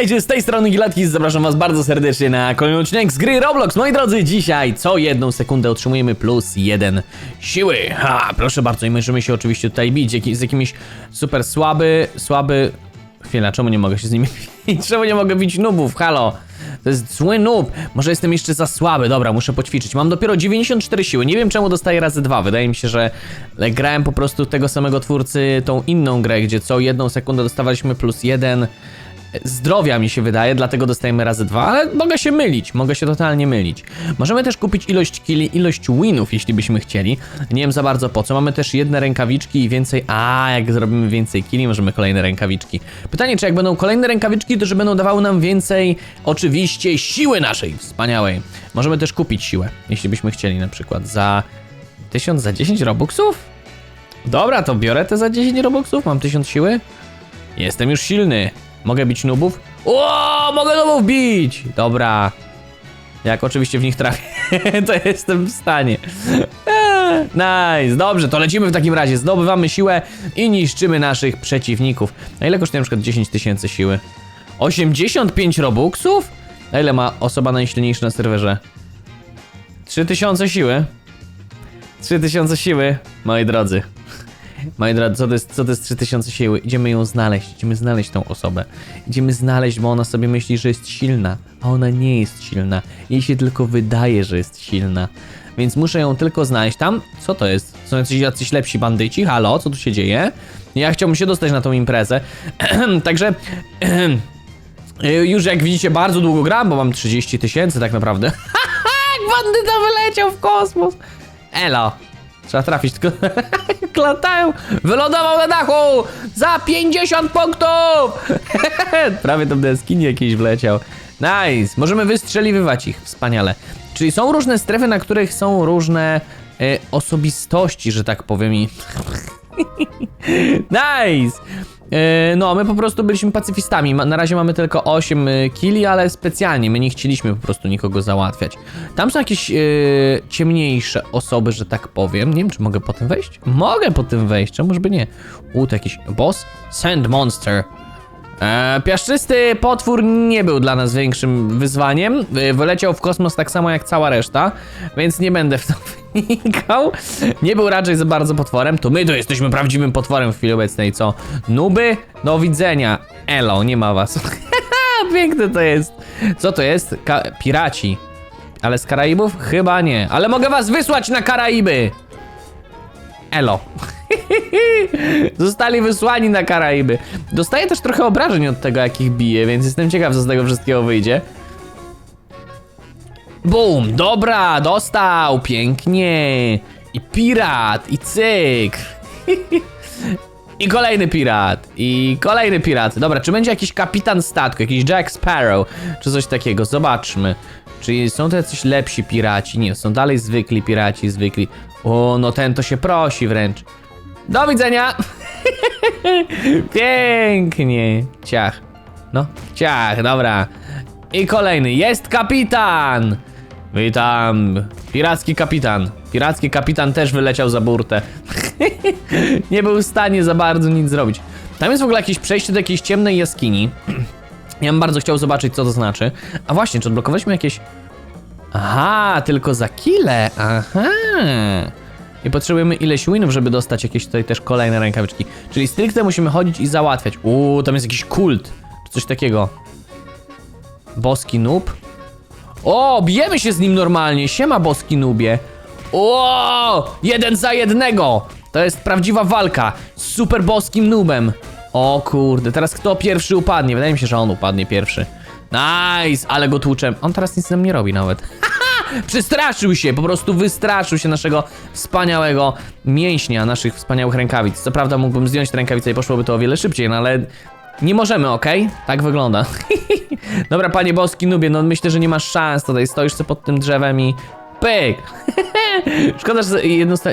Witajcie z tej strony Gilatki, zapraszam was bardzo serdecznie na kolejny odcinek z gry Roblox. Moi drodzy, dzisiaj co jedną sekundę otrzymujemy plus jeden siły. Ha, proszę bardzo i możemy się oczywiście tutaj bić z jakimiś super słaby, słaby... Chwila, czemu nie mogę się z nimi bić? Czemu nie mogę bić nubów? Halo? To jest zły noob. Może jestem jeszcze za słaby. Dobra, muszę poćwiczyć. Mam dopiero 94 siły. Nie wiem czemu dostaję razy dwa. Wydaje mi się, że grałem po prostu tego samego twórcy tą inną grę, gdzie co jedną sekundę dostawaliśmy plus jeden zdrowia mi się wydaje, dlatego dostajemy razy dwa, ale mogę się mylić, mogę się totalnie mylić. Możemy też kupić ilość killi, ilość winów, jeśli byśmy chcieli. Nie wiem za bardzo po co. Mamy też jedne rękawiczki i więcej. A, jak zrobimy więcej killi, możemy kolejne rękawiczki. Pytanie, czy jak będą kolejne rękawiczki, to że będą dawały nam więcej, oczywiście, siły naszej wspaniałej. Możemy też kupić siłę, jeśli byśmy chcieli na przykład za 1000 za 10 robuxów? Dobra, to biorę te za 10 robuxów, mam 1000 siły. Jestem już silny. Mogę bić nubów? O, mogę nubów bić! Dobra. Jak oczywiście w nich trafię, to jestem w stanie. Eee, Nice, dobrze, to lecimy w takim razie. Zdobywamy siłę i niszczymy naszych przeciwników. Na ile kosztuje na przykład 10 tysięcy siły? 85 robuxów? Na ile ma osoba najsilniejsza na serwerze? 3000 siły. 3000 siły, moi drodzy. Moi co to, jest, co to jest 3000 siły? Idziemy ją znaleźć, idziemy znaleźć tą osobę. Idziemy znaleźć, bo ona sobie myśli, że jest silna, a ona nie jest silna. Jej się tylko wydaje, że jest silna. Więc muszę ją tylko znaleźć. Tam, co to jest? Są jacyś, jacyś lepsi bandyci? Halo, co tu się dzieje? Ja chciałbym się dostać na tą imprezę. Także... Już jak widzicie, bardzo długo gram, bo mam 30 tysięcy tak naprawdę. bandyta wyleciał w kosmos. Elo. Trzeba trafić, tylko latają. Wylądował na dachu! Za 50 punktów! Prawie tam do jaskini jakiejś wleciał. Nice! Możemy wystrzeliwywać ich. Wspaniale. Czyli są różne strefy, na których są różne e, osobistości, że tak powiem i... nice! E, No, my po prostu byliśmy pacyfistami. Na razie mamy tylko 8 e, kili, ale specjalnie my nie chcieliśmy po prostu nikogo załatwiać. Tam są jakieś e, ciemniejsze osoby, że tak powiem. Nie wiem, czy mogę po tym wejść? Mogę po tym wejść, czemu żeby nie? U, to jakiś boss? Sand Monster. E, piaszczysty potwór nie był dla nas większym wyzwaniem. Wy- Wyleciał w kosmos tak samo jak cała reszta, więc nie będę w to wnikał. Nie był raczej za bardzo potworem. To my to jesteśmy prawdziwym potworem w chwili obecnej, co? Nuby? Do widzenia. Elo, nie ma was. Piękne to jest. Co to jest? Ka piraci. Ale z Karaibów? Chyba nie. Ale mogę was wysłać na Karaiby! Elo. Zostali wysłani na Karaiby. Dostaję też trochę obrażeń od tego, jak ich bije, więc jestem ciekaw, co z tego wszystkiego wyjdzie. Bum, dobra, dostał, pięknie. I pirat, i cyk. I kolejny pirat, i kolejny pirat. Dobra, czy będzie jakiś kapitan statku, jakiś Jack Sparrow, czy coś takiego? Zobaczmy. Czy są to jacyś lepsi piraci? Nie, są dalej zwykli piraci, zwykli. O, no ten to się prosi wręcz. Do widzenia! Pięknie. Ciach. No, ciach, dobra. I kolejny. Jest kapitan! Witam. Piracki kapitan. Piracki kapitan też wyleciał za burtę. Nie był w stanie za bardzo nic zrobić. Tam jest w ogóle jakieś przejście do jakiejś ciemnej jaskini. Ja bym bardzo chciał zobaczyć, co to znaczy. A właśnie, czy odblokowaliśmy jakieś... Aha, tylko za kile. Aha. I potrzebujemy ileś winów, żeby dostać jakieś tutaj też kolejne rękawiczki. Czyli stricte musimy chodzić i załatwiać. Uuu, tam jest jakiś kult. Czy coś takiego. Boski noob. O, bijemy się z nim normalnie. Siema, boski nubie. O, jeden za jednego. To jest prawdziwa walka z super boskim. O kurde, teraz kto pierwszy upadnie? Wydaje mi się, że on upadnie pierwszy. Nice, ale go tłuczę. On teraz nic nam nie robi nawet. Przestraszył się, po prostu wystraszył się naszego wspaniałego mięśnia, naszych wspaniałych rękawic. Co prawda mógłbym zdjąć te rękawice i poszłoby to o wiele szybciej, no ale nie możemy, okej? Tak wygląda. Dobra, panie boski nubie, no myślę, że nie masz szans tutaj. Stoisz sobie pod tym drzewem i pyk. Szkoda, że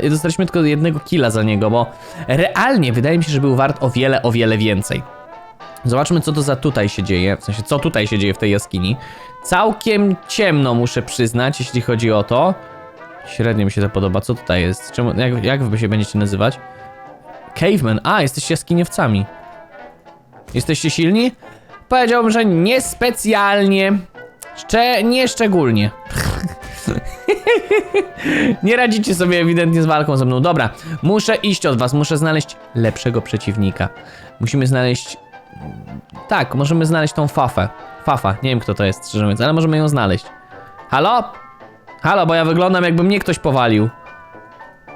dostaliśmy tylko jednego killa za niego, bo realnie wydaje mi się, że był wart o wiele, o wiele więcej. Zobaczmy, co to za tutaj się dzieje. W sensie, co tutaj się dzieje w tej jaskini. Całkiem ciemno, muszę przyznać, jeśli chodzi o to. Średnio mi się to podoba. Co tutaj jest? Czemu, jak, jak wy się będziecie nazywać? Caveman. A, jesteście jaskiniowcami. Jesteście silni? powiedziałbym, że niespecjalnie. Szcze, nie szczególnie. nie radzicie sobie ewidentnie z walką ze mną. Dobra, muszę iść od was, muszę znaleźć lepszego przeciwnika. Musimy znaleźć... Tak, możemy znaleźć tą Fafę. Fafa, nie wiem kto to jest, szczerze mówiąc, ale możemy ją znaleźć. Halo? Halo, bo ja wyglądam jakby mnie ktoś powalił.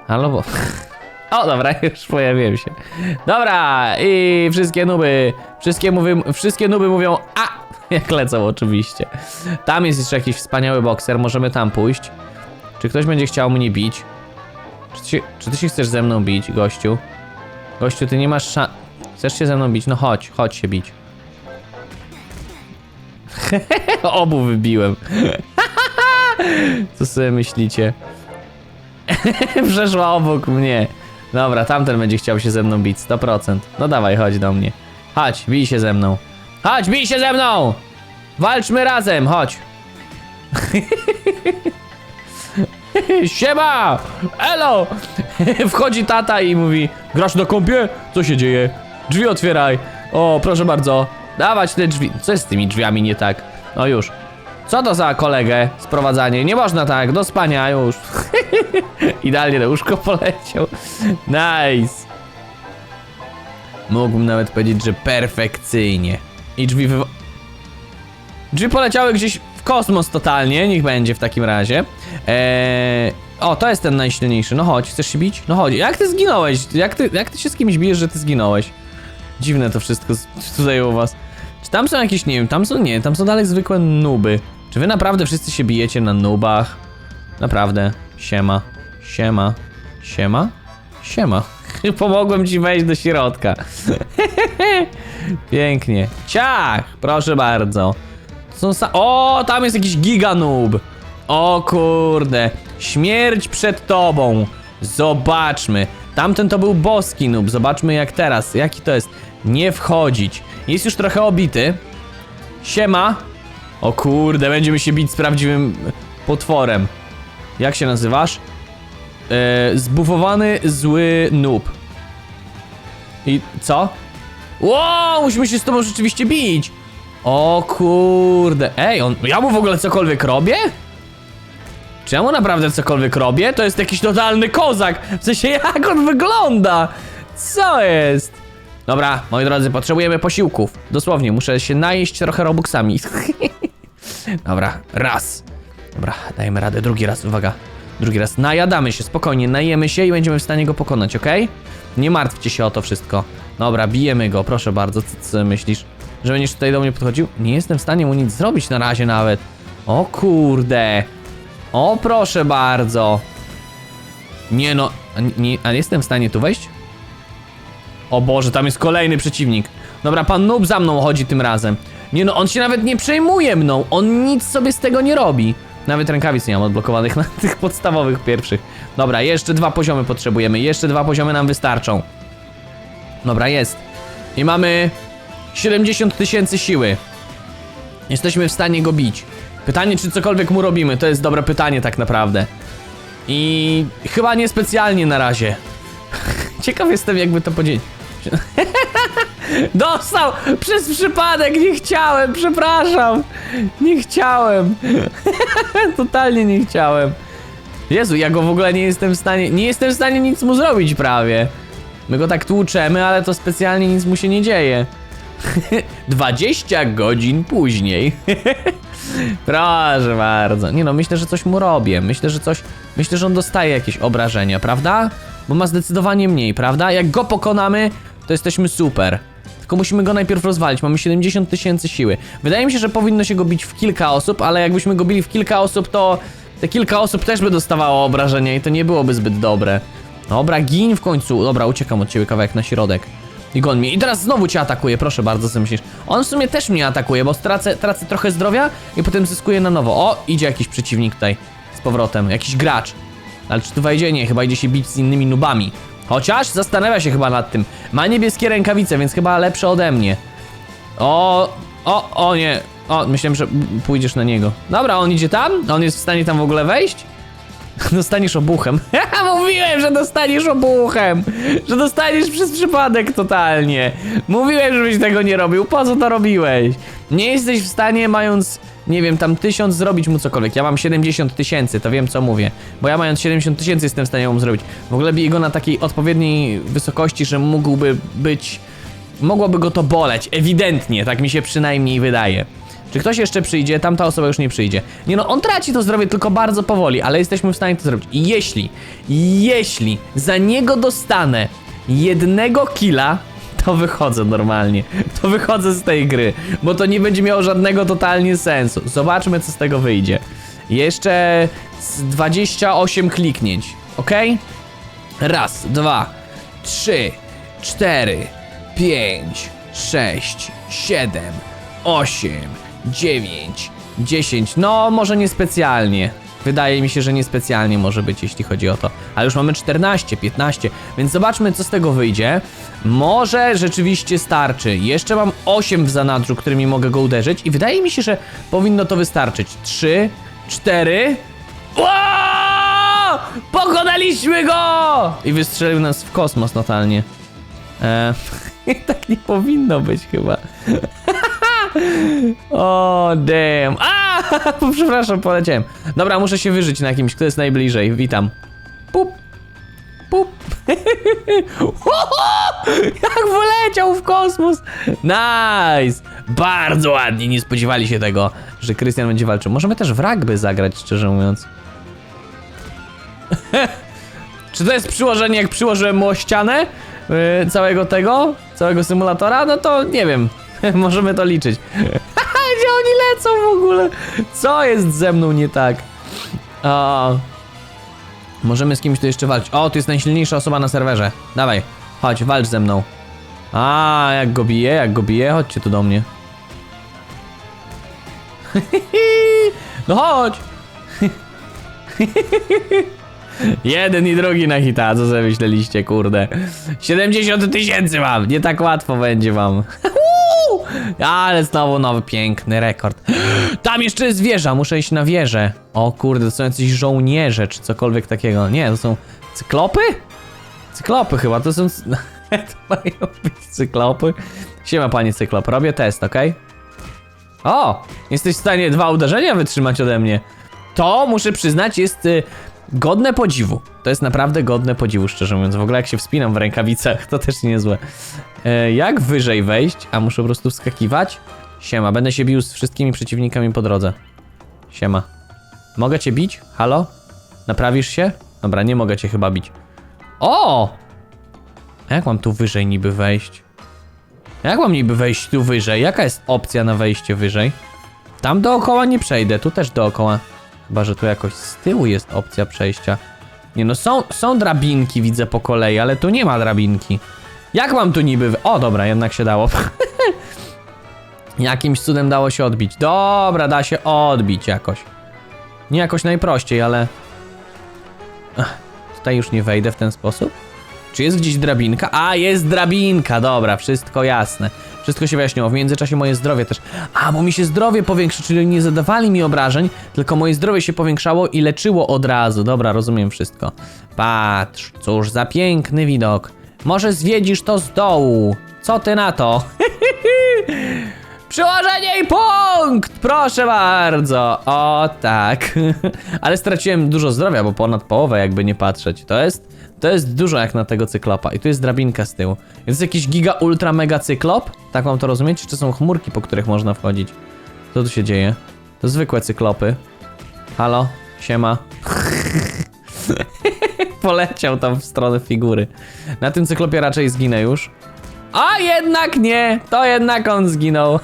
Halo, bo... O, dobra, już pojawiłem się. Dobra, i wszystkie nuby, wszystkie, mówi, wszystkie nuby mówią a, jak lecą oczywiście. Tam jest jeszcze jakiś wspaniały bokser, możemy tam pójść. Czy ktoś będzie chciał mnie bić? Czy ty, się, czy ty się chcesz ze mną bić, gościu? Gościu, ty nie masz szans... Chcesz się ze mną bić? No chodź, chodź się bić. Obu wybiłem. Co sobie myślicie? Przeszła obok mnie. Dobra, tamten będzie chciał się ze mną bić, 100%. No dawaj, chodź do mnie. Chodź, bij się ze mną. Chodź, bij się ze mną! Walczmy razem, chodź. Siema! Elo! Wchodzi tata i mówi Grasz na kąpie? Co się dzieje? Drzwi otwieraj. O, proszę bardzo. Dawać te drzwi. Co jest z tymi drzwiami nie tak? No już. Co to za kolegę? Sprowadzanie. Nie można tak. Do spania już. Idealnie na łóżko poleciał. Nice. Mógłbym nawet powiedzieć, że perfekcyjnie. I drzwi wywo... Drzwi poleciały gdzieś w kosmos totalnie, niech będzie w takim razie. Eee... O, to jest ten najsilniejszy. No chodź, chcesz się bić? No chodź. Jak ty zginąłeś? Jak ty, jak ty się z kimś bijesz, że ty zginąłeś? Dziwne to wszystko tutaj u was. Czy tam są jakieś, nie wiem, tam są, nie, tam są dalej zwykłe nuby. Czy wy naprawdę wszyscy się bijecie na nubach? Naprawdę. Siema. Siema. Siema? Siema. Pomogłem ci wejść do środka. Pięknie. Ciach! Proszę bardzo. Są sa- o, tam jest jakiś giganub. O kurde. Śmierć przed tobą. Zobaczmy. Tamten to był boski noob. Zobaczmy jak teraz. Jaki to jest? Nie wchodzić. Jest już trochę obity. Siema. O kurde, będziemy się bić z prawdziwym potworem. Jak się nazywasz? Eee, zbufowany zły noob. I co? Wow, musimy się z tobą rzeczywiście bić. O kurde. Ej, on. Ja mu w ogóle cokolwiek robię? Czy ja mu naprawdę cokolwiek robię? To jest jakiś totalny kozak. W sensie, jak on wygląda? Co jest? Dobra, moi drodzy, potrzebujemy posiłków. Dosłownie, muszę się najeść trochę robuxami. Dobra, raz. Dobra, dajemy radę. Drugi raz, uwaga. Drugi raz. Najadamy się, spokojnie, najemy się i będziemy w stanie go pokonać, ok? Nie martwcie się o to wszystko. Dobra, bijemy go, proszę bardzo. Co, co myślisz? Że będziesz tutaj do mnie podchodził? Nie jestem w stanie mu nic zrobić na razie nawet. O kurde. O proszę bardzo. Nie no, a nie, a jestem w stanie tu wejść? O Boże, tam jest kolejny przeciwnik. Dobra, pan Noob za mną chodzi tym razem. Nie no, on się nawet nie przejmuje mną. On nic sobie z tego nie robi. Nawet rękawic nie mam odblokowanych na tych podstawowych pierwszych. Dobra, jeszcze dwa poziomy potrzebujemy. Jeszcze dwa poziomy nam wystarczą. Dobra, jest. I mamy 70 tysięcy siły. Jesteśmy w stanie go bić. Pytanie, czy cokolwiek mu robimy, to jest dobre pytanie tak naprawdę. I chyba niespecjalnie na razie. Ciekaw jestem, jakby to podzielić. Dostał! Przez przypadek, nie chciałem, przepraszam. Nie chciałem. Totalnie nie chciałem. Jezu, ja go w ogóle nie jestem w stanie, nie jestem w stanie nic mu zrobić prawie. My go tak tłuczemy, ale to specjalnie nic mu się nie dzieje. 20 godzin później. Proszę bardzo. Nie no, myślę, że coś mu robię. Myślę, że coś. Myślę, że on dostaje jakieś obrażenia, prawda? Bo ma zdecydowanie mniej, prawda? Jak go pokonamy, to jesteśmy super. Tylko musimy go najpierw rozwalić. Mamy 70 tysięcy siły. Wydaje mi się, że powinno się go bić w kilka osób, ale jakbyśmy go bili w kilka osób, to te kilka osób też by dostawało obrażenia i to nie byłoby zbyt dobre. Dobra, gin w końcu. Dobra, uciekam od ciebie kawałek na środek. I gon mnie. I teraz znowu cię atakuje, proszę bardzo, co myślisz? On w sumie też mnie atakuje, bo stracę, tracę trochę zdrowia i potem zyskuję na nowo. O, idzie jakiś przeciwnik tutaj z powrotem, jakiś gracz. Ale czy tu wejdzie? Nie, chyba idzie się bić z innymi nubami. Chociaż zastanawia się chyba nad tym. Ma niebieskie rękawice, więc chyba lepsze ode mnie. O, o, o nie. O, myślałem, że pójdziesz na niego. Dobra, on idzie tam? On jest w stanie tam w ogóle wejść? Dostaniesz obuchem. Mówiłem, że dostaniesz obuchem! Że dostaniesz przez przypadek totalnie. Mówiłem, żebyś tego nie robił. Po co to robiłeś? Nie jesteś w stanie, mając, nie wiem, tam tysiąc, zrobić mu cokolwiek. Ja mam 70 tysięcy, to wiem co mówię. Bo ja mając 70 tysięcy jestem w stanie mu zrobić. W ogóle bij go na takiej odpowiedniej wysokości, że mógłby być... Mogłoby go to boleć, ewidentnie, tak mi się przynajmniej wydaje. Czy ktoś jeszcze przyjdzie? Tamta osoba już nie przyjdzie. Nie no, on traci to zdrowie tylko bardzo powoli, ale jesteśmy w stanie to zrobić. I jeśli, jeśli za niego dostanę jednego killa, to wychodzę normalnie. To wychodzę z tej gry, bo to nie będzie miało żadnego totalnie sensu. Zobaczmy, co z tego wyjdzie. Jeszcze z 28 kliknięć, ok? Raz, dwa, trzy, cztery, pięć, sześć, siedem, osiem, dziewięć, dziesięć. No, może niespecjalnie. Wydaje mi się, że niespecjalnie może być, jeśli chodzi o to. Ale już mamy 14, 15, więc zobaczmy, co z tego wyjdzie. Może rzeczywiście starczy. Jeszcze mam 8 w zanadrzu, którymi mogę go uderzyć i wydaje mi się, że powinno to wystarczyć. 3, 4... Ło! Pokonaliśmy go! I wystrzelił nas w kosmos totalnie. Eee, tak nie powinno być chyba. O, damn. A, przepraszam, poleciałem. Dobra, muszę się wyżyć na kimś, kto jest najbliżej. Witam. Pup. Pup. Jak wyleciał w kosmos. Nice. Bardzo ładnie. Nie spodziewali się tego, że Krystian będzie walczył. Możemy też w rugby zagrać, szczerze mówiąc. Czy to jest przyłożenie, jak przyłożyłem mu ścianę yy, całego tego, całego symulatora? No to nie wiem. Możemy to liczyć. Gdzie oni lecą w ogóle? Co jest ze mną nie tak? O, możemy z kimś tu jeszcze walczyć. O, tu jest najsilniejsza osoba na serwerze. Dawaj, chodź, walcz ze mną. A, jak go bije, jak go bije, chodźcie tu do mnie. No chodź! Jeden i drugi na hita, co sobie myśleliście, kurde. 70 tysięcy mam, nie tak łatwo będzie wam. Ale znowu nowy piękny rekord. Tam jeszcze jest wieża, muszę iść na wieżę. O kurde, to są jacyś żołnierze, czy cokolwiek takiego. Nie, to są cyklopy? Cyklopy chyba, to są... to mają być cyklopy. Siema panie cyklop, robię test, okej? O! Jesteś w stanie dwa uderzenia wytrzymać ode mnie. To, muszę przyznać, jest y, godne podziwu. To jest naprawdę godne podziwu, szczerze mówiąc. W ogóle jak się wspinam w rękawicach, to też niezłe. E, jak wyżej wejść? A muszę po prostu wskakiwać? Siema, będę się bił z wszystkimi przeciwnikami po drodze. Siema. Mogę cię bić? Halo? Naprawisz się? Dobra, nie mogę cię chyba bić. O! A jak mam tu wyżej niby wejść? Jak mam niby wejść tu wyżej? Jaka jest opcja na wejście wyżej? Tam dookoła nie przejdę, tu też dookoła. Chyba, że tu jakoś z tyłu jest opcja przejścia. Nie no, są, są drabinki, widzę po kolei, ale tu nie ma drabinki. Jak mam tu niby... O, dobra, jednak się dało. Jakimś cudem dało się odbić. Dobra, da się odbić jakoś. Nie jakoś najprościej, ale... Ach, tutaj już nie wejdę w ten sposób. Czy jest gdzieś drabinka? A, jest drabinka, dobra, wszystko jasne. Wszystko się wyjaśniło. W międzyczasie moje zdrowie też. A, bo mi się zdrowie powiększy, czyli nie zadawali mi obrażeń, tylko moje zdrowie się powiększało i leczyło od razu. Dobra, rozumiem wszystko. Patrz, cóż za piękny widok. Może zwiedzisz to z dołu. Co ty na to? Przyłożenie i punkt! Proszę bardzo! O tak. Ale straciłem dużo zdrowia, bo ponad połowę jakby nie patrzeć. To jest, to jest dużo jak na tego cyklopa. I tu jest drabinka z tyłu. Jest jakiś giga ultra mega cyklop? Tak mam to rozumieć? Czy są chmurki, po których można wchodzić? Co tu się dzieje? To zwykłe cyklopy. Halo? Siema. Poleciał tam w stronę figury. Na tym cyklopie raczej zginę już. A jednak nie! To jednak on zginął.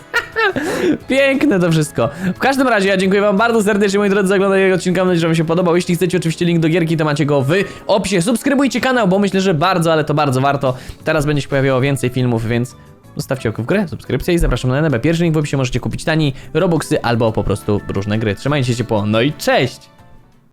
Piękne to wszystko. W każdym razie ja dziękuję wam bardzo serdecznie moi drodzy za oglądanie tego odcinka. Mam nadzieję, że wam się podobał. Jeśli chcecie oczywiście link do gierki, to macie go w opisie. Subskrybujcie kanał, bo myślę, że bardzo, ale to bardzo warto. Teraz będzie się pojawiało więcej filmów, więc zostawcie oko w grę, subskrypcję i zapraszam na NB. Pierwszy link w opisie możecie kupić tani Robuxy albo po prostu różne gry. Trzymajcie się ciepło, no i cześć!